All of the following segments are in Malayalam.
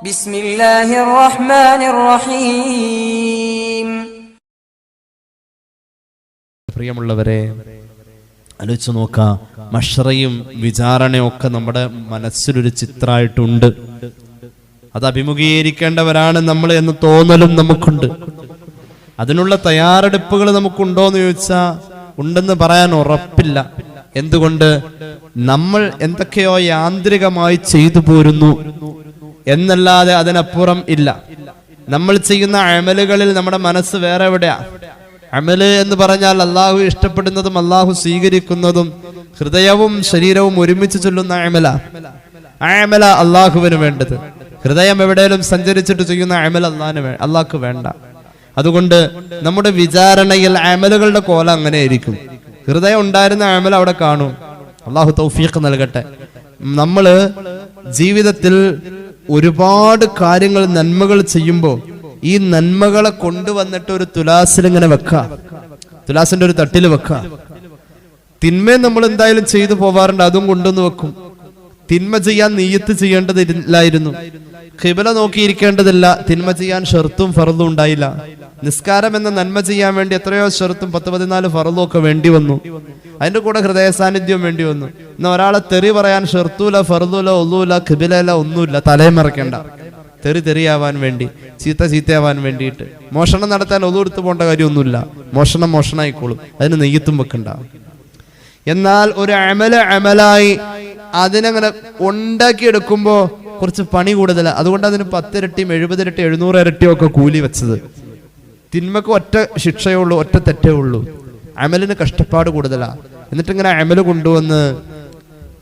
ബിസ്മില്ലാഹിർ റഹ്മാനിർ റഹീം പ്രിയമുള്ളവരെ ആലോചിച്ച് നോക്കാം മഷറയും വിചാരണയൊക്കെ നമ്മുടെ മനസ്സിലൊരു ചിത്രമായിട്ടുണ്ട്. അത് അഭിമുഖീകരിക്കേണ്ടവരാണ് നമ്മൾ എന്ന് തോന്നലും നമുക്കുണ്ട്. അതിനുള്ള തയ്യാറെടുപ്പുകൾ നമുക്കുണ്ടോ എന്ന് ചോദിച്ചാൽ ഉണ്ടെന്ന് പറയാൻ ഉറപ്പില്ല. എന്തുകൊണ്ട്? നമ്മൾ എന്തൊക്കെയോ യാന്ത്രികമായി ചെയ്തു പോരുന്നു. എന്നല്ലാതെ അതിനപ്പുറം ഇല്ല. നമ്മൾ ചെയ്യുന്ന അമലുകളിൽ നമ്മുടെ മനസ്സ് വേറെ എവിടെയാ? അമൽ എന്ന് പറഞ്ഞാൽ അള്ളാഹു ഇഷ്ടപ്പെടുന്നതും അള്ളാഹു സ്വീകരിക്കുന്നതും ഹൃദയവും ശരീരവും ഒരുമിച്ച് ചൊല്ലുന്ന അമല. അമല അള്ളാഹുവിന് വേണ്ടത്. ഹൃദയം എവിടെയും സഞ്ചരിച്ചിട്ട് ചെയ്യുന്ന അമൽ അള്ളാഹിന് അള്ളാഹ്ക്ക് വേണ്ട. അതുകൊണ്ട് നമ്മുടെ വിചാരണയിൽ അമലുകളുടെ കോല അങ്ങനെ ആയിരിക്കും ഹൃദയം ഉണ്ടായിരുന്ന അമൽ അവിടെ കാണും. അള്ളാഹു തൗഫീഖ് നൽകട്ടെ. നമ്മൾ ജീവിതത്തിൽ ഒരുപാട് കാര്യങ്ങൾ നന്മകൾ ചെയ്യുമ്പോൾ ഈ നന്മകളെ കൊണ്ടുവന്നിട്ട് ഒരു തുലാസിൽ ഇങ്ങനെ വെക്ക. തുലാസിന്റെ ഒരു തട്ടിൽ വെക്ക. തിന്മ നമ്മൾ എന്തായാലും ചെയ്തു പോവാറുണ്ട് അതും കൊണ്ടുവന്ന് വെക്കും. തിന്മ ചെയ്യാൻ നീയത്ത് ചെയ്യേണ്ടതില്ലായിരുന്നു. ഖിബല നോക്കിയിരിക്കേണ്ടതില്ല. തിന്മ ചെയ്യാൻ ഷെർത്തും ഫറലും ഉണ്ടായില്ല. നിസ്കാരം എന്ന നന്മ ചെയ്യാൻ വേണ്ടി എത്രയോ ഷെർത്തും പത്ത് പതിനാല് ഫറലും ഒക്കെ വേണ്ടി വന്നു. അതിന്റെ കൂടെ ഹൃദയ സാന്നിധ്യം വേണ്ടി വന്നു. ഇന്ന് ഒരാളെ തെറി പറയാൻ ഷെർത്തൂല ഫറലൂല ഒന്നൂല ഖിബിലല്ല ഒന്നുമില്ല. തലയും മറക്കേണ്ട തെറി തെറിയാവാൻ വേണ്ടി ചീത്ത ചീത്തയാവാൻ വേണ്ടിയിട്ട്. മോഷണം നടത്താൻ ഒതുകൊടുത്ത് പോകേണ്ട കാര്യമൊന്നുമില്ല. മോഷണം മോഷണമായിക്കോളും അതിന് നെയ്യത്തും വെക്കണ്ട. എന്നാൽ ഒരു അമല അമലായി അതിനങ്ങനെ ഉണ്ടാക്കിയെടുക്കുമ്പോൾ കുറച്ച് പണി കൂടുതലാണ് അതുകൊണ്ട് അതിന് പത്തിരട്ടിയും എഴുപതിരട്ടി എഴുന്നൂറ് ഇരട്ടിയും ഒക്കെ കൂലി വെച്ചത്. തിന്മക്ക് ഒറ്റ ശിക്ഷയേ ഉള്ളൂ ഒറ്റ തെറ്റേ ഉള്ളൂ. അമലിന് കഷ്ടപ്പാട് കൂടുതലാ. എന്നിട്ട് ഇങ്ങനെ അമൽ കൊണ്ടുവന്ന്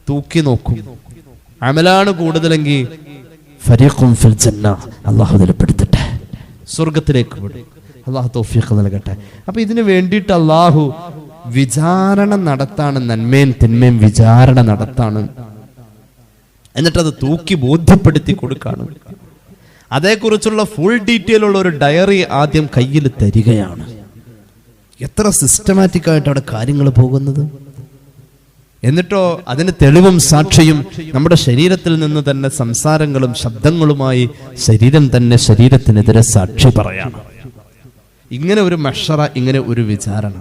തൂക്കി നോക്കും. അമലാണ് കൂടുതലെങ്കിൽ ഫരീഖും ഫിൽ ജന്ന. സ്വർഗത്തിലേക്ക് അള്ളാഹു നൽകട്ടെ. അപ്പൊ ഇതിനു വേണ്ടിയിട്ട് അള്ളാഹു വിചാരണ നടത്താണ് നന്മയും തിന്മയും വിചാരണ നടത്താണ്. എന്നിട്ടത് തൂക്കി ബോധ്യപ്പെടുത്തി കൊടുക്കാണ്. അതേക്കുറിച്ചുള്ള ഫുൾ ഡീറ്റെയിൽ ഉള്ള ഒരു ഡയറി ആദ്യം കയ്യിൽ തരികയാണ്. എത്ര സിസ്റ്റമാറ്റിക് ആയിട്ടാണ് കാര്യങ്ങൾ പോകുന്നത്? എന്നിട്ടോ അതിന് തെളിവും സാക്ഷിയും നമ്മുടെ ശരീരത്തിൽ നിന്ന് തന്നെ സംസാരങ്ങളും ശബ്ദങ്ങളുമായി ശരീരം തന്നെ ശരീരത്തിനെതിരെ സാക്ഷി പറയാണ്. ഇങ്ങനെ ഒരു മഷറ ഇങ്ങനെ ഒരു വിചാരണ.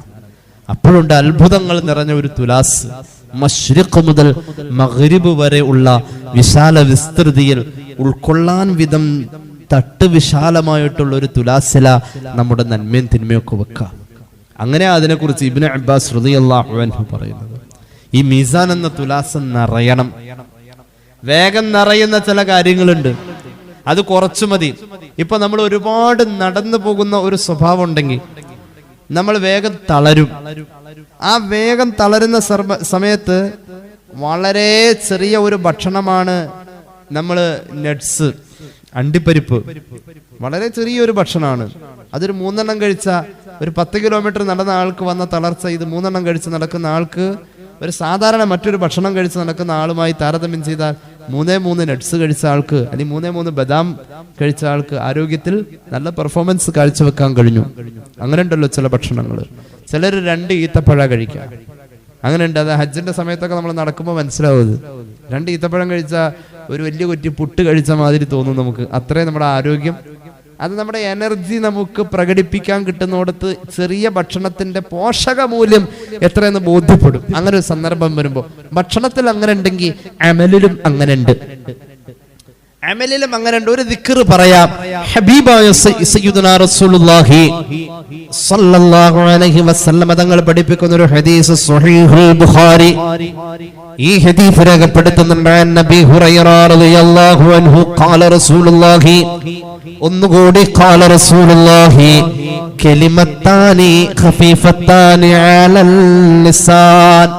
അപ്പോഴുണ്ട് അത്ഭുതങ്ങൾ നിറഞ്ഞ ഒരു തുലാസ്. മഷ്രിഖ് മുതൽ മഗ്രിബ് വരെ ഉള്ള വിശാല വിസ്തൃതിയിൽ ഉൾക്കൊള്ളാൻ വിധം തട്ട് വിശാലമായിട്ടുള്ള ഒരു തുലാസില നമ്മുടെ നന്മയും തിന്മയൊക്കെ വെക്കാം. അങ്ങനെ അതിനെക്കുറിച്ച് ഇബിന് അബ്ബാസ് അൻഹു പറയുന്നത്. ഈ മീസാൻ എന്ന തുലാസം നിറയണം. വേഗം നിറയുന്ന ചില കാര്യങ്ങളുണ്ട്. അത് കുറച്ചു മതി. ഇപ്പൊ നമ്മൾ ഒരുപാട് നടന്നു പോകുന്ന ഒരു സ്വഭാവം ഉണ്ടെങ്കിൽ നമ്മൾ വേഗം തളരും. ആ വേഗം തളരുന്ന സർവ സമയത്ത് വളരെ ചെറിയ ഒരു ഭക്ഷണമാണ് നമ്മൾ നട്സ് അണ്ടിപ്പരിപ്പ്. വളരെ ചെറിയൊരു ഭക്ഷണമാണ്. അതൊരു മൂന്നെണ്ണം കഴിച്ച ഒരു പത്ത് കിലോമീറ്റർ നടന്ന ആൾക്ക് വന്ന തളർച്ച ഇത് മൂന്നെണ്ണം കഴിച്ച് നടക്കുന്ന ആൾക്ക് ഒരു സാധാരണ മറ്റൊരു ഭക്ഷണം കഴിച്ച് നടക്കുന്ന ആളുമായി താരതമ്യം ചെയ്താൽ മൂന്നേ മൂന്ന് നട്സ് കഴിച്ച ആൾക്ക് അല്ലെങ്കിൽ മൂന്നേ മൂന്ന് ബദാം കഴിച്ച ആൾക്ക് ആരോഗ്യത്തിൽ നല്ല പെർഫോമൻസ് കാഴ്ചവെക്കാൻ കഴിഞ്ഞു. അങ്ങനെ ഉണ്ടല്ലോ ചില ഭക്ഷണങ്ങൾ ചിലർ രണ്ട് ഈത്തപ്പഴ കഴിക്കുക അങ്ങനെ ഉണ്ട് അത് ഹജ്ജിന്റെ സമയത്തൊക്കെ നമ്മൾ നടക്കുമ്പോൾ മനസ്സിലാവുന്നത് രണ്ട് ഈത്തപ്പഴം കഴിച്ച ഒരു വലിയ കുറ്റി പുട്ട് കഴിച്ച മാതിരി തോന്നും നമുക്ക്. അത്രയും നമ്മുടെ ആരോഗ്യം. അത് നമ്മുടെ എനർജി നമുക്ക് പ്രകടിപ്പിക്കാൻ കിട്ടുന്നോടത്ത് ചെറിയ ഭക്ഷണത്തിന്റെ പോഷക മൂല്യം എത്രയെന്ന് ബോധ്യപ്പെടും. അങ്ങനെ ഒരു സന്ദർഭം വരുമ്പോൾ ഭക്ഷണത്തിൽ അങ്ങനെ ഉണ്ടെങ്കിൽ അമലിലും അങ്ങനെ ഉണ്ട്. അമലിലും അങ്ങനെ ഒരു ദിക്കർ പറയാം. ഹബീബായ സയ്യിദുനാ റസൂലുള്ളാഹി സല്ലല്ലാഹു അലൈഹി വസല്ലം തങ്ങൾ പഠിപ്പിക്കുന്ന ഒരു ഹദീസ് സ്വഹീഹുൽ ബുഖാരി. ഈ ഹദീസ് രേഖപ്പെടുത്തുന്നുണ്ട് നബി ഹുറൈറ റളിയല്ലാഹു അൻഹു ഖാല റസൂലുള്ളാഹി. ഒന്നുകൂടി ഖാല റസൂലുള്ളാഹി. കലിമത്താനി ഖഫീഫത്താനി അലൽ ലിസാൻ.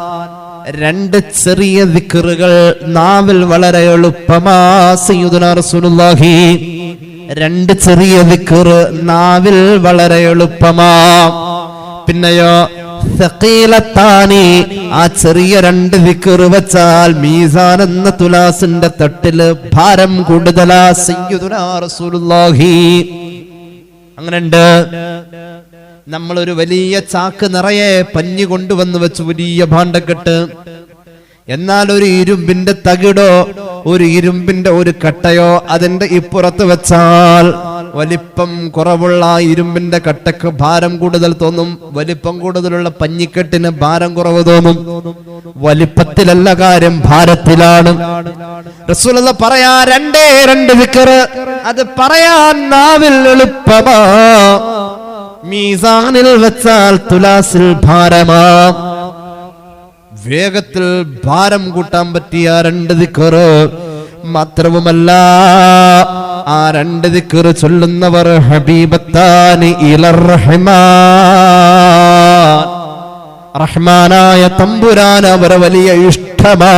രണ്ട് ചെറിയ ദിക്റുകൾ നാവിൽ വളരെ എളുപ്പമാ റസൂലുള്ളാഹി. രണ്ട് ചെറിയ ദിക്കറ് നാവിൽ വളരെ എളുപ്പമാ. പിന്നെയോ സഖീലത്താനി ആ ചെറിയ രണ്ട് വിക്കറ് വെച്ചാൽ മീസാൻ എന്ന തുലാസിന്റെ തട്ടിൽ ഭാരം കൂടുതലാ സയ്യിദുനാ റസൂലുള്ളാഹി. അങ്ങനെയുണ്ട് നമ്മൾ ഒരു വലിയ ചാക്ക് നിറയെ പഞ്ഞി കൊണ്ടുവന്ന് വെച്ച് വലിയ ഭാണ്ഡക്കെട്ട്. എന്നാൽ ഒരു ഇരുമ്പിന്റെ തകിടോ ഒരു ഇരുമ്പിന്റെ ഒരു കട്ടയോ അതിന്റെ ഇപ്പുറത്ത് വെച്ചാൽ വലിപ്പം കുറവുള്ള ആ ഇരുമ്പിന്റെ കട്ടക്ക് ഭാരം കൂടുതൽ തോന്നും വലിപ്പം കൂടുതലുള്ള പഞ്ഞിക്കെട്ടിന് ഭാരം കുറവ് തോന്നും. വലിപ്പത്തിലല്ല കാര്യം ഭാരത്തിലാണ്. പറയാ രണ്ടേ രണ്ട് വിക്കറ്. അത് പറയാൻ നാവിൽ എളുപ്പമാ. മീസാനിൽ വെച്ചാൽ തുലാസിൽ ഭാരമാ. വേഗത്തിൽ ഭാരം കൂട്ടാൻ പറ്റിയ രണ്ട് ദിക്കറ് മാത്രവുമല്ല ആ രണ്ട് ദിക്കറ് ചൊല്ലുന്നവർ ഹബീബത്താനി ഇലർ റഹ്മാൻ റഹ്മാനായ തമ്പുരാൻ അവരെ വലിയ ഇഷ്ടമാ.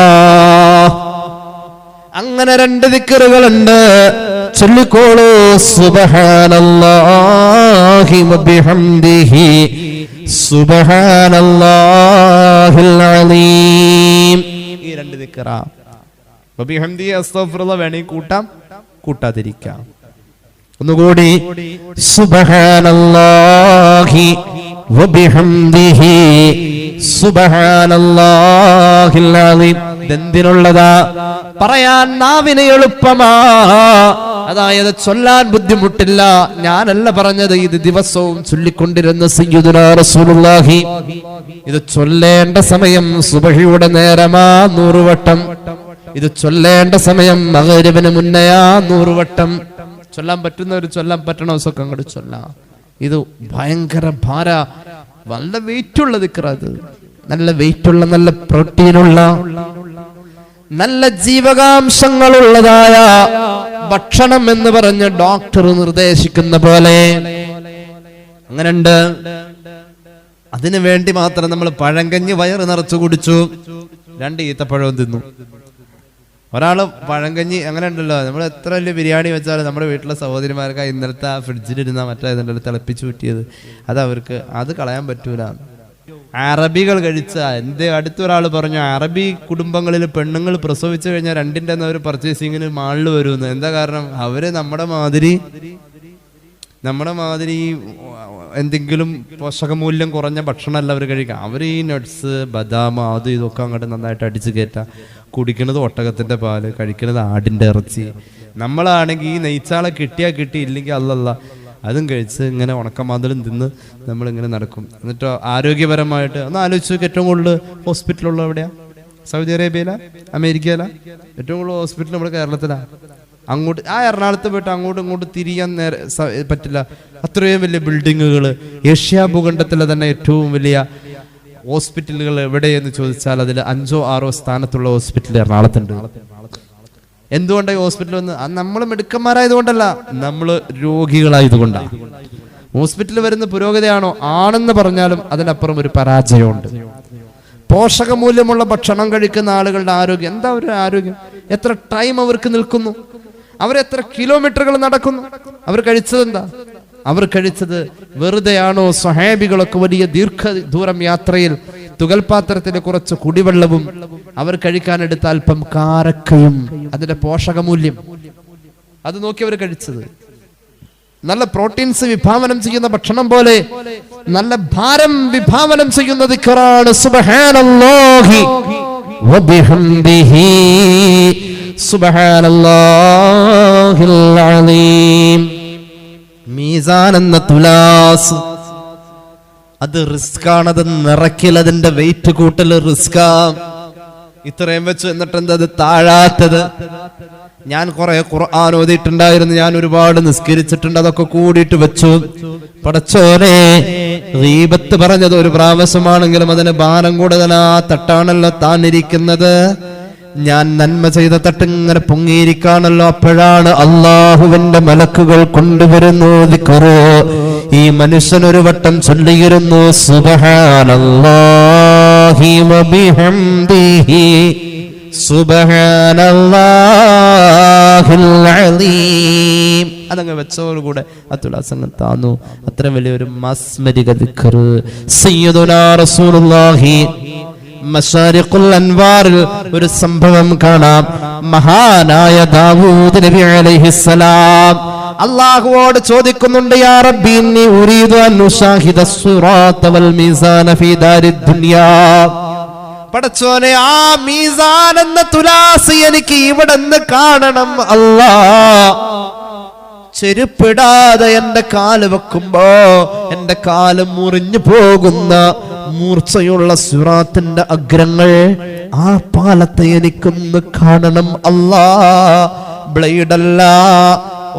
അങ്ങനെ രണ്ട് ദിക്കറുകളുണ്ട്. ചൊല്ലിക്കോളൂ സുബ്ഹാനല്ലാഹി വബിഹംദിഹി. സുബ്ഹാനല്ലാഹിൽ അലീം. ഈ രണ്ട് ദിക്കറ. വബിഹംദി അസ്തഗ്ഫിറുള്ള വേണമെങ്കിൽ കൂട്ടാം കൂട്ടാതിരിക്കാം. ഒന്നുകൂടി സുബഹാനല്ലാഹി വബിഹംദിഹി. സുബഹാനല്ലാഹിൽ അലീം. ഇതെന്തിനുള്ളതാ? പറയാൻ നാവിന് എളുപ്പമാ. അതായത് ചൊല്ലാൻ ബുദ്ധിമുട്ടില്ല. ഞാനല്ല പറഞ്ഞത് ഇത് ദിവസവും ചൊല്ലിക്കൊണ്ടിരുന്ന സയ്യിദുനാ റസൂലുള്ളാഹി. ഇത് ചൊല്ലേണ്ട സമയം സുബഹിയുടെ നേരമാ നൂറുവട്ടം. ഇത് ചൊല്ലേണ്ട സമയം മകരിവിന് മുന്നയാ നൂറുവട്ടം. ചൊല്ലാൻ പറ്റുന്നവർ ചൊല്ലാൻ പറ്റണ ദിവസമൊക്കെ അങ്ങോട്ട് ചൊല്ലാം. ഇത് ഭയങ്കര ഭാര. നല്ല വെയിറ്റ് ഉള്ള ദിക്ര അത് നല്ല വെയിറ്റ് ഉള്ള നല്ല പ്രോട്ടീനുള്ള നല്ല ജീവകാംശങ്ങളുള്ളതായ ഭക്ഷണം എന്ന് പറഞ്ഞ് ഡോക്ടർ നിർദ്ദേശിക്കുന്ന പോലെ. അങ്ങനുണ്ട്. അതിനു വേണ്ടി മാത്രം നമ്മൾ പഴങ്കഞ്ഞ് വയറ് നിറച്ചു കുടിച്ചു. രണ്ട് ഈത്തപ്പഴവും തിന്നു. ഒരാൾ പഴങ്കഞ്ഞി അങ്ങനെ ഉണ്ടല്ലോ. നമ്മൾ എത്ര വലിയ ബിരിയാണി വെച്ചാലും നമ്മുടെ വീട്ടിലെ സഹോദരിമാർക്ക് ഇന്നലത്തെ ആ ഫ്രിഡ്ജിലിരുന്ന മറ്റേ ഇതിന്റെ തിളപ്പിച്ചു കൂട്ടിയത് അത് അവർക്ക് അത് കളയാൻ പറ്റൂല. അറബികൾ കഴിച്ച എന്റെ അടുത്തൊരാൾ പറഞ്ഞു അറബി കുടുംബങ്ങളിൽ പെണ്ണുങ്ങൾ പ്രസവിച്ചു കഴിഞ്ഞാൽ രണ്ടിന്റെ അവർ പർച്ചേസിങ്ങിന് മാളിൽ വരുമെന്ന്. എന്താ കാരണം? അവർ നമ്മുടെ മാതിരി നമ്മുടെ മാതിരി എന്തെങ്കിലും പോഷകമൂല്യം കുറഞ്ഞ ഭക്ഷണമല്ല അവർ കഴിക്കുക. അവർ ഈ നട്ട്സ് ബദാം അത് ഇതൊക്കെ അങ്ങോട്ട് നന്നായിട്ട് അടിച്ച് കയറ്റാം. കുടിക്കുന്നത് ഒട്ടകത്തിന്റെ പാൽ കഴിക്കുന്നത് ആടിന്റെ ഇറച്ചി. നമ്മളാണെങ്കിൽ ഈ നെയ്ച്ചാളെ കിട്ടിയാൽ കിട്ടി ഇല്ലെങ്കിൽ അല്ലല്ല. അതും കഴിച്ച് ഇങ്ങനെ ഉണക്കമാതലും തിന്ന് നമ്മളിങ്ങനെ നടക്കും. എന്നിട്ടോ ആരോഗ്യപരമായിട്ട് ഒന്ന് ആലോചിച്ച് നോക്കി ഏറ്റവും കൂടുതൽ ഹോസ്പിറ്റലുള്ള എവിടെയാ? സൗദി അറേബ്യയിലാ? അമേരിക്കയിലാ? ഏറ്റവും കൂടുതൽ ഹോസ്പിറ്റൽ നമ്മുടെ കേരളത്തിലാണ് അങ്ങോട്ട് ആ എറണാകുളത്ത് പോയിട്ട് അങ്ങോട്ടും ഇങ്ങോട്ട് തിരിയാൻ നേരെ പറ്റില്ല. അത്രയും വലിയ ബിൽഡിങ്ങുകൾ ഏഷ്യ ഭൂഖണ്ഡത്തിലെ തന്നെ ഏറ്റവും വലിയ ഹോസ്പിറ്റലുകൾ എവിടെയെന്ന് ചോദിച്ചാൽ അതിൽ അഞ്ചോ ആറോ സ്ഥാനത്തുള്ള ഹോസ്പിറ്റൽ എറണാകുളത്തുണ്ട്. എന്തുകൊണ്ടാണ് ഈ ഹോസ്പിറ്റൽ വന്ന്? നമ്മൾ മിടുക്കന്മാരായതുകൊണ്ടല്ല നമ്മൾ രോഗികളായതുകൊണ്ടാണ് ഹോസ്പിറ്റലിൽ വരുന്ന പുരോഗതിയാണോ? ആണെന്ന് പറഞ്ഞാലും അതിനപ്പുറം ഒരു പരാജയമുണ്ട്. പോഷകമൂല്യമുള്ള ഭക്ഷണം കഴിക്കുന്ന ആളുകളുടെ ആരോഗ്യം. എന്താ ഒരു ആരോഗ്യം? എത്ര ടൈം അവർക്ക് നിൽക്കുന്നു? അവരെത്ര കിലോമീറ്ററുകൾ നടക്കുന്നു? അവർ കഴിച്ചത് എന്താ? അവർ കഴിച്ചത് വെറുതെയാണോ? സ്വഹേബികളൊക്കെ വലിയ ദീർഘ ദൂരം യാത്രയിൽ തുകൽപാത്രത്തിന് കുറച്ച് കുടിവെള്ളവും അവർ കഴിക്കാനെടുത്ത അല്പം കാരക്കയും അതിന്റെ പോഷകമൂല്യം. അത് നോക്കി അവർ കഴിച്ചത്. നല്ല പ്രോട്ടീൻസ് വിഭാവനം ചെയ്യുന്ന ഭക്ഷണം പോലെ നല്ല ഭാരം വിഭാവനം ചെയ്യുന്ന ദിക്റാണ് സുബ്ഹാനല്ലാഹി വബിഹംദിഹി. അലീം. തുലാസ് അത് റിസ്ക് ആണത് നിറയ്ക്കൽ അതിന്റെ വെയിറ്റ് കൂട്ടൽ റിസ്കാ ഇത്രയും വെച്ച് എന്നിട്ട് അത് താഴാത്തത്? ഞാൻ കുറെ ഖുർആൻ ഓതിയിട്ടുണ്ടായിരുന്നു ഞാൻ ഒരുപാട് നിസ്കരിച്ചിട്ടുണ്ട് അതൊക്കെ കൂടിയിട്ട് വെച്ചു. പടച്ചോനെ റീബത്ത് പറഞ്ഞത് ഒരു പ്രാവശ്യമാണെങ്കിലും അതിന് ഭാരം കൂടുതലാ തട്ടാണല്ലോ താൻ ഇരിക്കുന്നത് ഞാൻ നന്മ ചെയ്ത തട്ടിങ്ങനെ പൊങ്ങിയിരിക്കാണല്ലോ. അപ്പോഴാണ് അള്ളാഹുവിന്റെ മലക്കുകൾ കൊണ്ടുവരുന്നു ദിക്റ്. ഈ മനുഷ്യൻ ഒരു വട്ടം ചൊല്ലിയിരുന്നു അതങ്ങ് വെച്ചതോടുകൂടെ അത്തുലാസങ്ങൾ താന്നു. അത്ര വലിയൊരു മാസ്മരിക ദിക്കറ്. സയ്യദുനാ റസൂലുള്ളാഹി അൻവാറിൽ ഒരു സംഭവം കാണാം. മഹാനായ ദാവൂദ് നബി അലൈഹിസ്സലാം അള്ളാഹുവോട് ചോദിക്കുന്നുണ്ട് യാ റബ്ബി ഇന്നി ഉരീദു അൻ ഉശാഹിദ സ്സിറാത്ത വൽ മീസാന ഫീ ദാരിദ് ദുനിയാ പടച്ചോനെ ആ മീസാൻ എന്ന തുലാസ് എനിക്ക് ഇവിടെ നിന്ന് കാണണം അല്ലാ. ചെരുപ്പിടാതെ എന്റെ കാൽ വെക്കുമ്പോ എന്റെ കാൽ മുറിഞ്ഞു പോകുന്ന മൂർച്ചയുള്ള സുറാത്തിന്റെ അഗ്രങ്ങൾ ആ പാലത്തെ എനിക്കൊന്ന് കാണണം അല്ലാ. ബ്ലേഡല്ല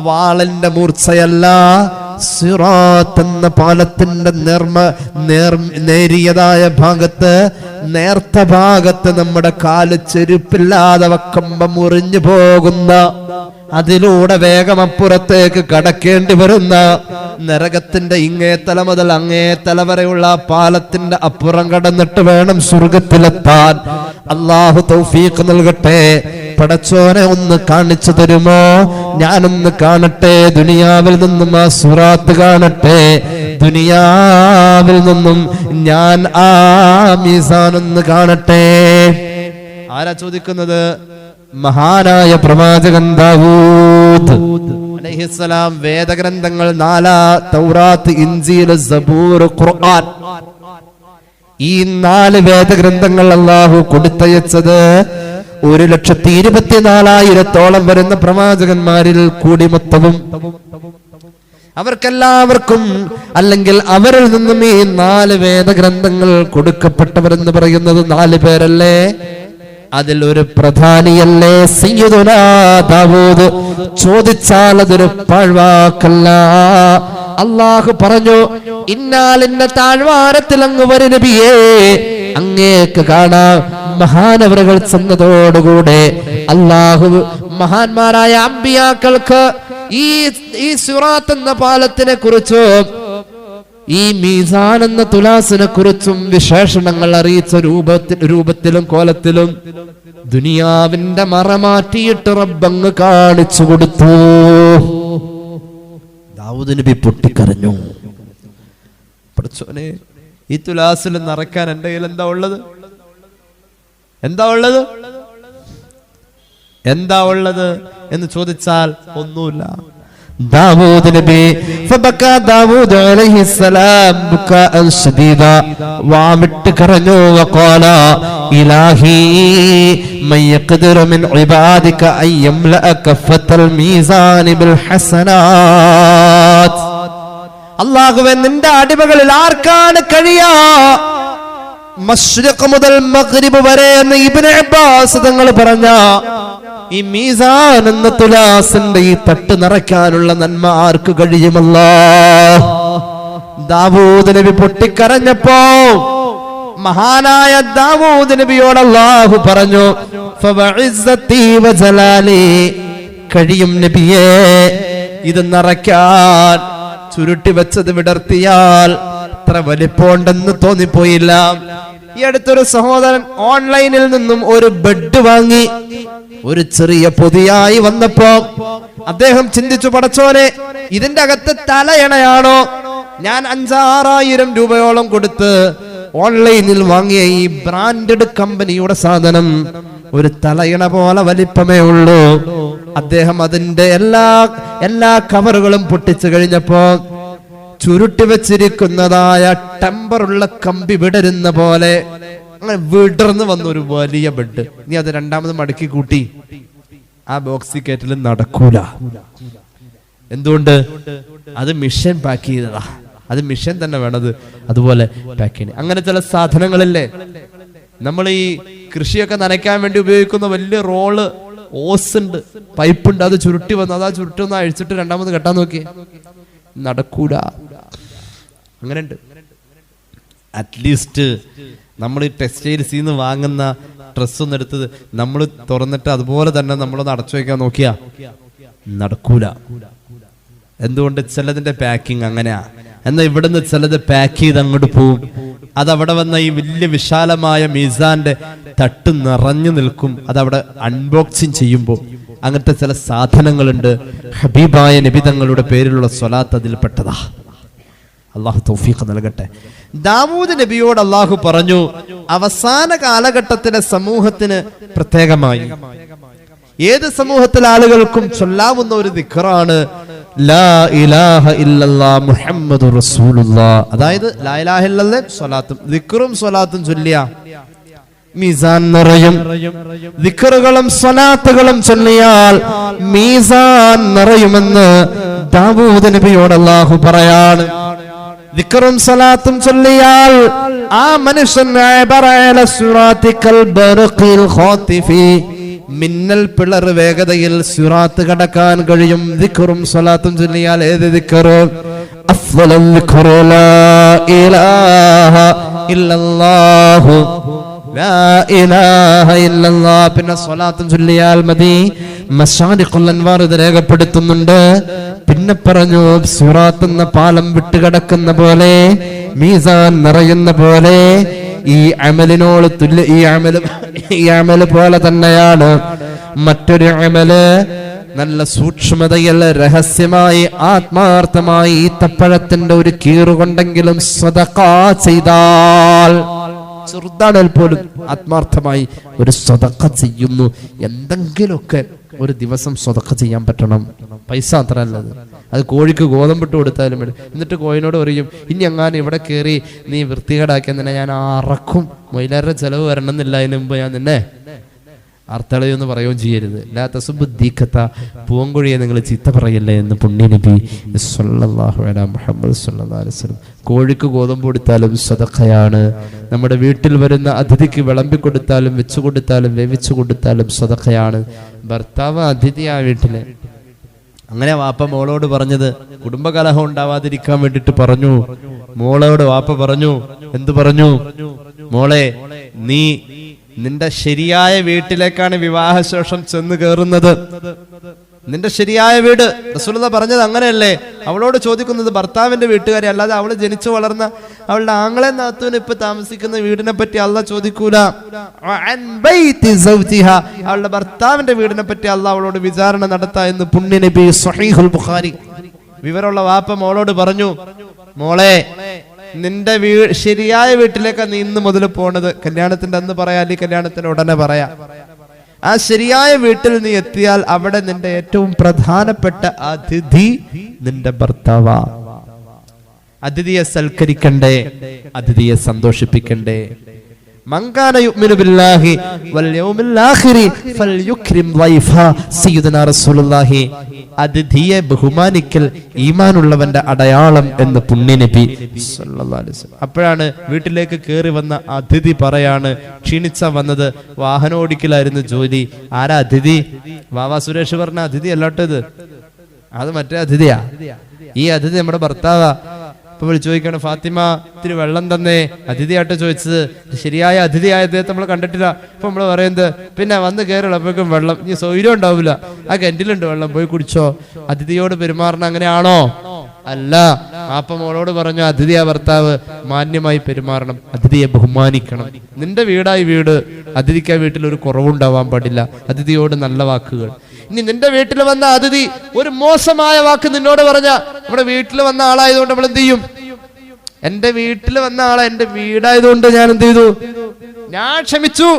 വാളന്റെ മൂർച്ചയല്ല സിറാത്ത് എന്ന പാലത്തിന്റെ നേർമ നേർ നേരിയതായ ഭാഗത്ത് നേർത്ത ഭാഗത്ത് നമ്മുടെ കാൽ ചെരുപ്പില്ലാതെ വക്കമ്പ മുറിഞ്ഞു പോകുന്ന അതിലൂടെ വേഗം അപ്പുറത്തേക്ക് കടക്കേണ്ടി വരുന്ന നരകത്തിന്റെ ഇങ്ങേ തല മുതൽ അങ്ങേ തല വരെയുള്ള പാലത്തിന്റെ അപ്പുറം കടന്നിട്ട് വേണം സ്വർഗത്തിലെത്താൻ. അള്ളാഹു തൗഫീഖ് നൽകട്ടെ. പടച്ചോനെ ഒന്ന് കാണിച്ചു തരുമോ? ഞാനൊന്ന് കാണട്ടെ. ദുനിയാവിൽ നിന്നും ആ സുറാത്ത് കാണട്ടെ. ദുനിയാവിൽ നിന്നും ഞാൻ ആ മീസാനൊന്ന് കാണട്ടെ. ആരാ ചോദിക്കുന്നത്? മഹാനായ പ്രവാചകൻ ദാവൂദ് അലൈഹിസ്സലാം വേദഗ്രന്ഥങ്ങൾ നാലാ തൗറാത്ത് ഇഞ്ചീൽ സബൂർ ഖുർആൻ. ഈ നാല് വേദഗ്രന്ഥങ്ങൾ അള്ളാഹു കൊടുത്തയച്ചത് ഒരു ലക്ഷത്തി ഇരുപത്തിനാലായിരത്തോളം വരുന്ന പ്രവാചകന്മാരിൽ കൂടി മൊത്തവും. അവർക്കെല്ലാവർക്കും അല്ലെങ്കിൽ അവരിൽ നിന്നും ഈ നാല് വേദഗ്രന്ഥങ്ങൾ കൊടുക്കപ്പെട്ടവരെന്ന് പറയുന്നത് നാല് പേരല്ലേ? അതിൽ ഒരു പ്രധാനിയല്ലേ സയ്യിദുനാ ദാവൂദ്. ചോദിച്ചാൽ അതൊരു പാഴ്വാക്കല്ല. അള്ളാഹു പറഞ്ഞു ഇന്നാലിന്ന താഴ്വാരത്തിൽ അങ്ങ് വരും നബിയേ. അങ്ങേക്ക് കാണാം മഹാനവറുകൾ ചെന്നതോടുകൂടെ അള്ളാഹു മഹാന്മാരായ അമ്പിയാക്കൾക്ക് ഈ ഈ സുറാത്ത് എന്ന പാലത്തിനെ കുറിച്ചും ഈ മീസാൻ എന്ന തുലാസിനെ കുറിച്ചും വിശേഷണങ്ങൾ അറിയിച്ച രൂപത്തിൽ രൂപത്തിലും കോലത്തിലും ദുനിയാവിന്റെ മറ മാറ്റിയിട്ട് റബ്ബങ്ങ് കാണിച്ചു കൊടുത്തു. ദാവൂദ് നബി പൊട്ടിക്കരഞ്ഞു. പഠിച്ചോനെ ഈ തുലാസിൽ നിറയ്ക്കാൻ എന്റെ കയ്യിൽ എന്താ ഉള്ളത്? എന്താ ഉള്ളത്? എന്താ ഉള്ളത് എന്ന് ചോദിച്ചാൽ ഒന്നുമില്ല. ദാവൂദ് നബി ഫബക ദാവൂദ് അലൈഹിസ്സലാം ബുകാഅൻ ശദീദ വാമിട്ട് കരഞ്ഞു വഖാല ഇലാഹി മൻ യഖ്ദിറു മിൻ ഇബാദിക അൻ യംലഅ കഫത്തൽ മീസാൻ ബിൽ ഹസനാത്ത് അല്ലാഹുവേ നിന്റെ അടിമകളിൽ ആർക്കാണ് കഴിയാ? മഷ്രിഖ് മുതൽ മഗ്രിബ് വരെ എന്ന് ഇബ്നു അബ്ബാസ് തങ്ങൾ പറഞ്ഞ ഈ മീസാൻ എന്ന തുലാസിന്റെ ഈ തട്ട് നിറയ്ക്കാനുള്ള നന്മ ആർക്ക് കഴിയുമല്ല ദാവൂദ് നബി പൊട്ടിക്കരഞ്ഞപ്പോ മഹാനായ ദാവൂദ് നബിയോട് അല്ലാഹു പറഞ്ഞു. കഴിയും നബിയെ ഇത് നിറയ്ക്കാൻ ചുരുട്ടി വെച്ചത് വിടർത്തിയാൽ അത്ര വലിപ്പമുണ്ടെന്ന് തോന്നിപ്പോയില്ല ഈ അടുത്തൊരു സഹോദരൻ ഓൺലൈനിൽ നിന്നും ഒരു ബെഡ് വാങ്ങി ഒരു ചെറിയ പൊതിയായി വന്നപ്പോ അദ്ദേഹം ചിന്തിച്ചു പടച്ചോനെ ഇതിന്റെ അകത്ത് തലയണയാണോ ഞാൻ അഞ്ചാറായിരം രൂപയോളം കൊടുത്ത് ഓൺലൈനിൽ വാങ്ങിയ ഈ ബ്രാൻഡഡ് കമ്പനിയുടെ സാധനം ഒരു തലയിണ പോലെ വലിപ്പമേ ഉള്ളൂ. അദ്ദേഹം അതിന്റെ എല്ലാ എല്ലാ കവറുകളും പൊട്ടിച്ചു കഴിഞ്ഞപ്പോ ചുരുട്ടി വെച്ചിരിക്കുന്നതായ ടെമ്പറുള്ള കമ്പി വിടരുന്ന പോലെ അങ്ങനെ വിടർന്ന് വന്ന ഒരു വലിയ ബെഡ് നീ അത് രണ്ടാമത് മടക്കി കൂട്ടി. ആ ബോക്സി കയറ്റൽ നടക്കൂല. എന്തുകൊണ്ട്? അത് മിഷൻ പാക്ക് ചെയ്തതാ. അത് മിഷൻ തന്നെ വേണത് അതുപോലെ പാക്ക് ചെയ്യണം. അങ്ങനെ ചില സാധനങ്ങളല്ലേ? നമ്മൾ ഈ കൃഷിയൊക്കെ നനയ്ക്കാൻ വേണ്ടി ഉപയോഗിക്കുന്ന വലിയ റോൾ ഓസ് ഉണ്ട്. പൈപ്പ് ഉണ്ട്. അത് ചുരുട്ടി വന്ന് അതാ ചുരുട്ടി ഒന്ന് അഴിച്ചിട്ട് രണ്ടാമത് കെട്ടാൻ നോക്കി നടക്കൂല. അങ്ങനെ ഉണ്ട് അറ്റ്ലീസ്റ്റ് നമ്മൾ ഈ ടെക്സ്റ്റൈൽസിൽ നിന്ന് വാങ്ങുന്ന ഡ്രസ്സ് ഒന്ന് എടുത്തത് നമ്മൾ തുറന്നിട്ട് അതുപോലെ തന്നെ നമ്മളൊന്ന് അടച്ചു വയ്ക്കാൻ നോക്കിയാ? നടക്കൂല. എന്തുകൊണ്ട്? ചിലതിന്റെ പാക്കിംഗ് അങ്ങനെയാ. എന്നാൽ ഇവിടുന്ന് ചിലത് പാക്ക് ചെയ്ത് അങ്ങോട്ട് പോവും. അതവിടെ വന്ന ഈ വലിയ വിശാലമായ മീസാന്റെ തട്ട് നിറഞ്ഞു നിൽക്കും. അതവിടെ അൺബോക്സിങ് ചെയ്യുമ്പോൾ. അങ്ങനത്തെ ചില സാധനങ്ങളുണ്ട്. ഹബീബായ നിബിതങ്ങളുടെ പേരിലുള്ള സ്വലാത്ത് അതിൽപ്പെട്ടതാ. അള്ളാഹു തൗഫീഖ് നൽകട്ടെ. ദാവൂദ് നബിയോട് അള്ളാഹു പറഞ്ഞു അവസാന കാലഘട്ടത്തിലെ സമൂഹത്തിന് പ്രത്യേകമായി. ഏത് സമൂഹത്തിലെ ആളുകൾക്കും ചൊല്ലാവുന്ന ഒരു റസൂലുള്ളാ. അതായത് സ്വലാത്തും ദിക്റും സ്വലാത്തും ചൊല്ലിയ. മീസാൻ നിറയും. ദിക്കറുകളും സ്വലാത്തുകളും ചൊല്ലിയാൽ മീസാൻ നിറയുമെന്ന് ദാവൂദ് നബിയോട് അല്ലാഹു പറയാണ്. ദിക്കറും സലാത്തും ചൊല്ലിയാൽ ആ മനുഷ്യൻ മിന്നൽ പിളർ വേഗതയിൽ സുറാത്ത് കടക്കാൻ കഴിയും. ദിക്കറും സലാത്തും ചൊല്ലിയാൽ ഏത് ദിക്കറ് പിന്നെ സ്വലാത്തും ചൊല്ലിയാൽ മതി. അൻവാർ ഇത് രേഖപ്പെടുത്തുന്നുണ്ട്. പിന്നെ പറഞ്ഞു സുറാത്ത് എന്ന പാലം വിട്ടുകിടക്കുന്ന പോലെ മീസാൻ നിറയുന്ന പോലെ ഈ അമലിനോട് തുല്യ ഈ അമൽ ഈ അമൽ പോലെ തന്നെയാണ്. മറ്റൊരു അമൽ നല്ല സൂക്ഷ്മതയിൽ രഹസ്യമായി ആത്മാർത്ഥമായി ഈത്തപ്പഴത്തിന്റെ ഒരു കീറുകൊണ്ടെങ്കിലും സ്വതക്കാ ചെയ്താൽ ചെറുതാണെങ്കിൽ പോലും ആത്മാർത്ഥമായി ഒരു സ്വതക്ക ചെയ്യുന്നു. എന്തെങ്കിലുമൊക്കെ ഒരു ദിവസം സ്വതക്ക ചെയ്യാൻ പറ്റണം. പൈസ അത്ര അല്ലത് അത്. കോഴിക്ക് ഗോതമ്പിട്ട് കൊടുത്താലും എന്നിട്ട് കോഴിനോട് പറയും ഇനി എങ്ങാനും ഇവിടെ കയറി നീ വൃത്തികേടാക്കിയാൽ തന്നെ ഞാൻ അറക്കും. മൊയിലാരുടെ ചെലവ് വരണം എന്നില്ല അതിന് മുമ്പ് ഞാൻ നിന്നെ അർത്ഥളയൊന്ന് പറയുകയും ചെയ്യരുത്. ലാ തസുബ് പൂങ്കുഴിയെ നിങ്ങൾ ചീത്ത പറയല്ലേ എന്ന് പുണ്യനബി നബി അലാ കോഴിക്ക് ഗോതമ്പ് കൊടുത്താലും സ്വതക്കയാണ് നമ്മുടെ വീട്ടിൽ വരുന്ന അതിഥിക്ക് വിളമ്പി കൊടുത്താലും വെച്ചു കൊടുത്താലും വേവിച്ചു കൊടുത്താലും സ്വതക്കയാണ് ഭർത്താവ് അതിഥിയാ വീട്ടിലെ. അങ്ങനെ വാപ്പ മോളോട് പറഞ്ഞത് കുടുംബകലഹം ഉണ്ടാവാതിരിക്കാൻ വേണ്ടിട്ട് പറഞ്ഞു. മോളോട് വാപ്പ പറഞ്ഞു എന്തു പറഞ്ഞു? മോളെ നീ നിന്റെ ശരിയായ വീട്ടിലേക്കാണ് വിവാഹശേഷം ചെന്ന് കയറുന്നത് നിന്റെ ശരിയായ വീട്. റസൂലത പറഞ്ഞത് അങ്ങനെയല്ലേ? അവളോട് ചോദിക്കുന്നത് ഭർത്താവിന്റെ വീട്ടുകാരെ അല്ലാതെ അവൾ ജനിച്ചു വളർന്ന അവളുടെ ആങ്ങളെ നാത്തുവിന് ഇപ്പൊ താമസിക്കുന്ന വീടിനെ പറ്റി അല്ല ചോദിക്കൂല. അവളുടെ ഭർത്താവിന്റെ വീടിനെ പറ്റി അല്ല അവളോട് വിചാരണ നടത്താ എന്ന് പുണ്യ നബി ബുഖാരി വിവരമുള്ള വാപ്പ മോളോട് പറഞ്ഞു മോളെ നിന്റെ വീ ശരിയായ വീട്ടിലേക്കാണ് നീ ഇന്ന് മുതൽ പോണത്. കല്യാണത്തിന്റെ അന്ന് പറയാ അല്ലെങ്കിൽ കല്യാണത്തിന് ഉടനെ പറയാ. ആ ശരിയായ വീട്ടിൽ നീ എത്തിയാൽ അവിടെ നിന്റെ ഏറ്റവും പ്രധാനപ്പെട്ട അതിഥി നിന്റെ ഭർത്താവാ. അതിഥിയെ സൽക്കരിക്കണ്ടേ അതിഥിയെ സന്തോഷിപ്പിക്കണ്ടേ. അതിഥിയെ ബഹുമാനിക്കൽ ഈമാനുള്ളവന്റെ അടയാളം എന്ന് പുണ്യനബി അപ്പോഴാണ് വീട്ടിലേക്ക് കയറി വന്ന അതിഥി പറയാണ് ക്ഷീണിച്ച വന്നത് വാഹനം ഓടിക്കലായിരുന്നു ജോലി. ആരാ അതിഥി? വാവാ സുരേഷ് പറഞ്ഞ അതിഥി അല്ലാട്ടത് അത് മറ്റേ അതിഥിയാ? ഈ അതിഥി നമ്മുടെ ഭർത്താവാ. ഇപ്പൊ വിളിച്ചു ചോദിക്കണം ഫാത്തിമ ഇത്തിരി വെള്ളം തന്നേ. അതിഥിയായിട്ട് ചോദിച്ചത് ശരിയായ അതിഥിയായ അദ്ദേഹത്തെ നമ്മൾ കണ്ടിട്ടില്ല. അപ്പൊ നമ്മൾ പറയുന്നത് പിന്നെ വന്ന് കയറുള്ളപ്പോഴേക്കും വെള്ളം ഇനി സൗകര്യം ഉണ്ടാവില്ല ആ കെന്റിലുണ്ട് വെള്ളം പോയി കുടിച്ചോ. അതിഥിയോട് പെരുമാറണം അങ്ങനെയാണോ? അല്ല. ആപ്പ മോളോട് പറഞ്ഞു അതിഥിയ ഭർത്താവ് മാന്യമായി പെരുമാറണം അതിഥിയെ ബഹുമാനിക്കണം. നിന്റെ വീടായി വീട് അതിഥിക്ക് ആ വീട്ടിൽ ഒരു കുറവുണ്ടാവാൻ പാടില്ല. അതിഥിയോട് നല്ല വാക്കുകൾ. ഇനി നിന്റെ വീട്ടിൽ വന്ന അതിഥി ഒരു മോശമായ വാക്ക് നിന്നോട് പറഞ്ഞ നമ്മുടെ വീട്ടിൽ വന്ന ആളായതുകൊണ്ട് നമ്മൾ എന്ത് ചെയ്യും? എന്റെ വീട്ടിൽ വന്ന ആളെ എന്റെ വീടായതുകൊണ്ട് ഞാൻ എന്ത് ചെയ്തു? ഞാൻ ക്ഷമിച്ചു.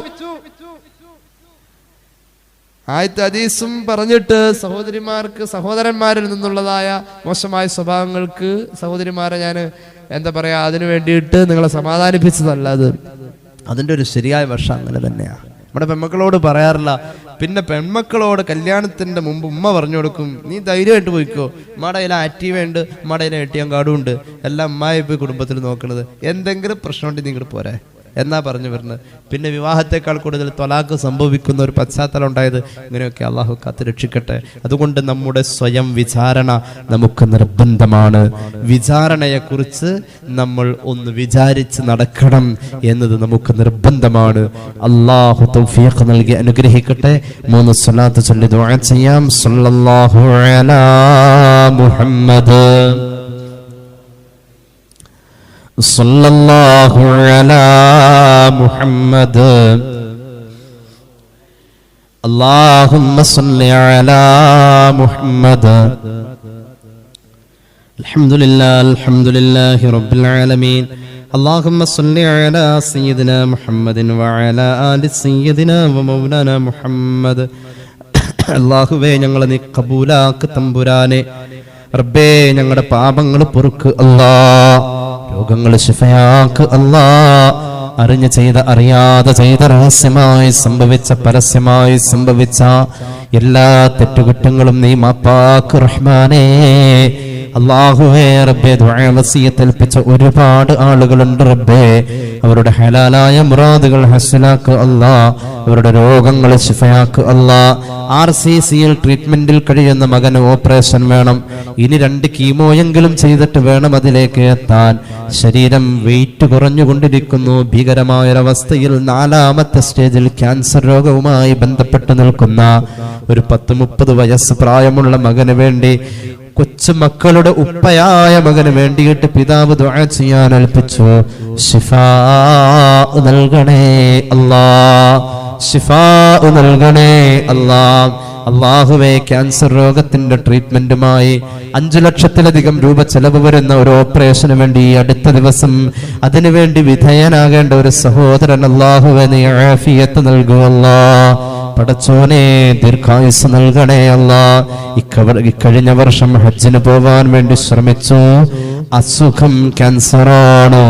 ആയത്ത് ഹദീസും പറഞ്ഞിട്ട് സഹോദരിമാർക്ക് സഹോദരന്മാരിൽ നിന്നുള്ളതായ മോശമായ സ്വഭാവങ്ങൾക്ക് സഹോദരിമാരെ ഞാൻ എന്താ പറയാ അതിനു വേണ്ടിയിട്ട് നിങ്ങളെ സമാധാനിപ്പിച്ചതല്ല അത്. അതിന്റെ ഒരു ശരിയായ വർഷം അങ്ങനെ തന്നെയാ. നമ്മുടെ പെമ്മക്കളോട് പറയാറില്ല പിന്നെ പെൺമക്കളോട് കല്യാണത്തിന്റെ മുമ്പ് ഉമ്മ പറഞ്ഞു കൊടുക്കും നീ ധൈര്യമായിട്ട് പോയിക്കോ. മടയിൽ കയ്യിൽ മടയിൽ എ ടി എം കാർഡും ഉണ്ട്. എല്ലാം അമ്മായി പോയി കുടുംബത്തിൽ നോക്കണത്. എന്തെങ്കിലും പ്രശ്നമുണ്ടെങ്കിൽ നിങ്ങൾ പോരെ. എന്നാ പറഞ്ഞു വരുന്നത്? പിന്നെ വിവാഹത്തെക്കാൾ കൂടുതൽ തൊലാക്ക് സംഭവിക്കുന്ന ഒരു പശ്ചാത്തലം ഉണ്ടായത് ഇങ്ങനെയൊക്കെ അള്ളാഹു കാത്ത് രക്ഷിക്കട്ടെ. അതുകൊണ്ട് നമ്മുടെ സ്വയം വിചാരണ നമുക്ക് നിർബന്ധമാണ്. വിചാരണയെക്കുറിച്ച് നമ്മൾ ഒന്ന് വിചാരിച്ച് നടക്കണം എന്നത് നമുക്ക് നിർബന്ധമാണ്. അള്ളാഹു തൗഫീഖ് നൽകി അനുഗ്രഹിക്കട്ടെ. മൂന്ന് സ്വലാത്ത് ചൊല്ലി ദുആ ചെയ്യാം. സല്ലല്ലാഹു അലാ മുഹമ്മദ്. صلى الله على محمد اللهم صل على محمد الحمد لله الحمد لله رب العالمين اللهم صل على سيدنا محمد وعلى آل سيدنا ومولانا محمد അള്ളാഹുവേ ഞങ്ങളെ നീ കബൂലാക്ക് തമ്പുരാനെ റബ്ബേ ഞങ്ങളുടെ പാപങ്ങൾ പൊറുക്ക് അല്ലാ രോഗങ്ങൾ ശിഫയാക്ക് അല്ലാ അറിഞ്ഞു ചെയ്ത അറിയാതെ ചെയ്ത രഹസ്യമായി സംഭവിച്ച പരസ്യമായി സംഭവിച്ച എല്ലാ തെറ്റുകുറ്റങ്ങളും നീ മാപ്പാക്ക് റഹ്മാനേ. അള്ളാഹുവേ റബ്ബെ ദുആ വസിയത്തേൽപ്പിച്ച ഒരുപാട് ആളുകളുണ്ട് റബ്ബേ. അവരുടെ ഹലാലായ മുറാദുകൾ ഹസ്സലാക്ക് അല്ലാ അവരുടെ രോഗങ്ങൾ ശിഫയാക്ക് അല്ലാ ആർ സി സിയിൽ ട്രീറ്റ്മെന്റിൽ കഴിയുന്ന മകന് ഓപ്പറേഷൻ വേണം. ഇനി രണ്ട് കീമോയെങ്കിലും ചെയ്തിട്ട് വേണം അതിലേക്ക് എത്താൻ. ശരീരം വെയിറ്റ് കുറഞ്ഞുകൊണ്ടിരിക്കുന്നു. ഭീകരമായൊരവസ്ഥയിൽ നാലാമത്തെ സ്റ്റേജിൽ ക്യാൻസർ രോഗവുമായി ബന്ധപ്പെട്ട് നിൽക്കുന്ന ഒരു പത്ത് മുപ്പത് വയസ്സ് പ്രായമുള്ള മകന് വേണ്ടി കൊച്ചു മക്കളുടെ ഉപ്പയായ മകന് വേണ്ടിയിട്ട് പിതാവ് ദുആ ചെയ്യാൻ ഏൽപ്പിച്ചു ഷിഫാ നൽകണേ അല്ലാ ഷിഫാ നൽകണേ അല്ലാ അള്ളാഹുവെ ക്യാൻസർ രോഗത്തിന്റെ ട്രീറ്റ്മെന്റുമായി അഞ്ചു ലക്ഷത്തിലധികം രൂപ ചെലവ് വരുന്ന ഒരു ഓപ്പറേഷന് വേണ്ടി അടുത്ത ദിവസം അതിനുവേണ്ടി വിധേയനാകേണ്ട ഒരു സഹോദരൻ അള്ളാഹുവെ നീ ആഫിയത്ത് നൽകുവല്ലാ പടച്ചോനെ ദീർഘായുസ് നൽകണേ അല്ല. ഇക്കഴിഞ്ഞ വർഷം ഹജ്ജിന് പോവാൻ വേണ്ടി ശ്രമിച്ചു. അസുഖം ക്യാൻസറാണ്.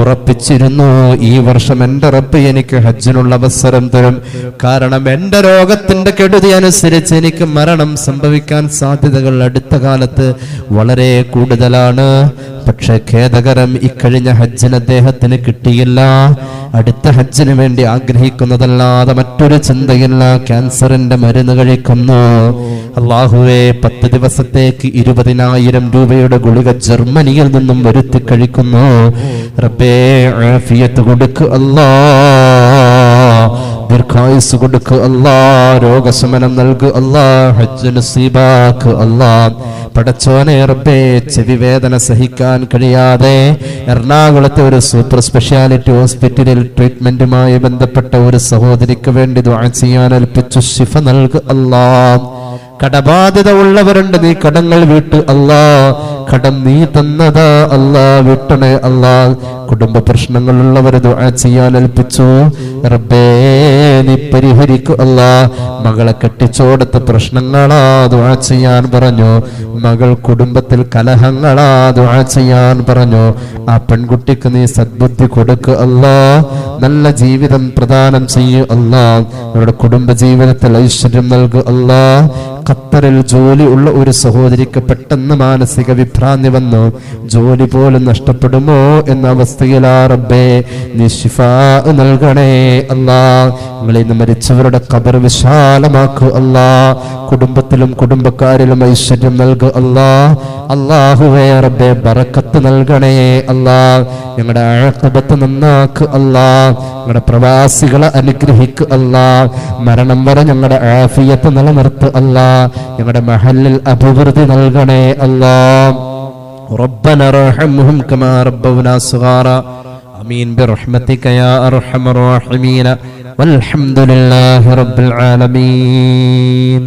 ഉറപ്പിച്ചിരുന്നു. ഈ വർഷം എന്റെ റബ്ബ് എനിക്ക് ഹജ്ജിനുള്ള അവസരം തരും. കാരണം എന്റെ രോഗത്തിന്റെ കെടുതി അനുസരിച്ച് എനിക്ക് മരണം സംഭവിക്കാൻ സാധ്യതകൾ അടുത്ത കാലത്ത് വളരെ കൂടുതലാണ്. പക്ഷെ ഖേദകരം ഇക്കഴിഞ്ഞ ഹജ്ജിന് അദ്ദേഹത്തിന് കിട്ടിയില്ല. അടുത്ത ഹജ്ജിന് വേണ്ടി ആഗ്രഹിക്കുന്നതല്ലാതെ മറ്റൊരു ചിന്തയില്ല. ക്യാൻസറിന്റെ മരുന്ന് കഴിക്കുന്നു. അള്ളാഹുവെ പത്ത് ദിവസത്തേക്ക് ഇരുപതിനായിരം രൂപയുടെ ഗുളിക ജർമ്മനിയിൽ നിന്നും വരുത്തി കഴിക്കുന്നു. റബ്ബേ ആഫിയത്ത് കൊടുക്ക് അല്ലാ ദീർഘായുസ് റബ്ബേ സഹിക്കാൻ കഴിയാതെ എറണാകുളത്തെ ഒരു സൂപ്പർ സ്പെഷ്യാലിറ്റി ഹോസ്പിറ്റലിൽ ട്രീറ്റ്മെന്റുമായി ബന്ധപ്പെട്ട ഒരു സഹോദരിക്ക് വേണ്ടി ദുആ ചെയ്യാൻ ഏൽപ്പിച്ചു. ശിഫ നൽകു അല്ലാ കടബാധ്യത ഉള്ളവരുണ്ട് നീ കടങ്ങൾ വിട്ട് അല്ലാ. കടം നീ തന്നതാ അല്ലാ. വിട്ടണേ അല്ലാ. കുടുംബ പ്രശ്നങ്ങളുള്ളവർ ദുആ ചെയ്യാൻ ഏൽപ്പിച്ചു. റബ്ബേ നീ പരിഹരിക്കു അല്ലാ. മകളെ കെട്ടിച്ചോടത്ത് പ്രശ്നങ്ങളാ ദുആ ചെയ്യാൻ പറഞ്ഞു. മകൾ കുടുംബത്തിൽ കലഹങ്ങളാ ദുആ ചെയ്യാൻ പറഞ്ഞു. ആ പെൺകുട്ടിക്ക് നീ സദ്ബുദ്ധി കൊടുക്കു അല്ലാ. നല്ല ജീവിതം പ്രദാനം ചെയ്യൂ അല്ലാ. അവരുടെ കുടുംബ ജീവിതത്തിൽ ഐശ്വര്യം നൽകു അല്ലാ. ഖത്തറിൽ ജോലി ഉള്ള ഒരു സഹോദരിക്ക് പെട്ടെന്ന് മാനസിക വിഭ്രാന്തി വന്നു. ജോലി പോലും നഷ്ടപ്പെടുമോ എന്ന അവസ്ഥയിലാ റബ്ബേ നീ ശിഫാ നൽകണേ അല്ലാ. നിങ്ങളെ ഇന്ന് മരിച്ചവരുടെ കബർ വിശാലമാക്കൂ അല്ലാ. കുടുംബത്തിലും കുടുംബക്കാരിലും ഐശ്വര്യം നൽകു അല്ലാ. അള്ളാഹുവേ റബ്ബെ ബറക്കത്ത് നൽകണേ അല്ലാ. ഞങ്ങളുടെ ആഴക്കബത്ത് നന്നാക്ക് അല്ലാ. ഞങ്ങളുടെ പ്രവാസികളെ അനുഗ്രഹിക്കു അല്ലാ. മരണം വരെ ഞങ്ങളുടെ ആഫിയത്ത് നിലനിർത്ത് അല്ലാ. ഞങ്ങളുടെ മഹലിൽ അഭിവൃദ്ധി നൽകണേ അല്ലാ ربنا ارحمهم كما ربونا صغارا امين برحمتك يا ارحم الراحمين والحمد لله رب العالمين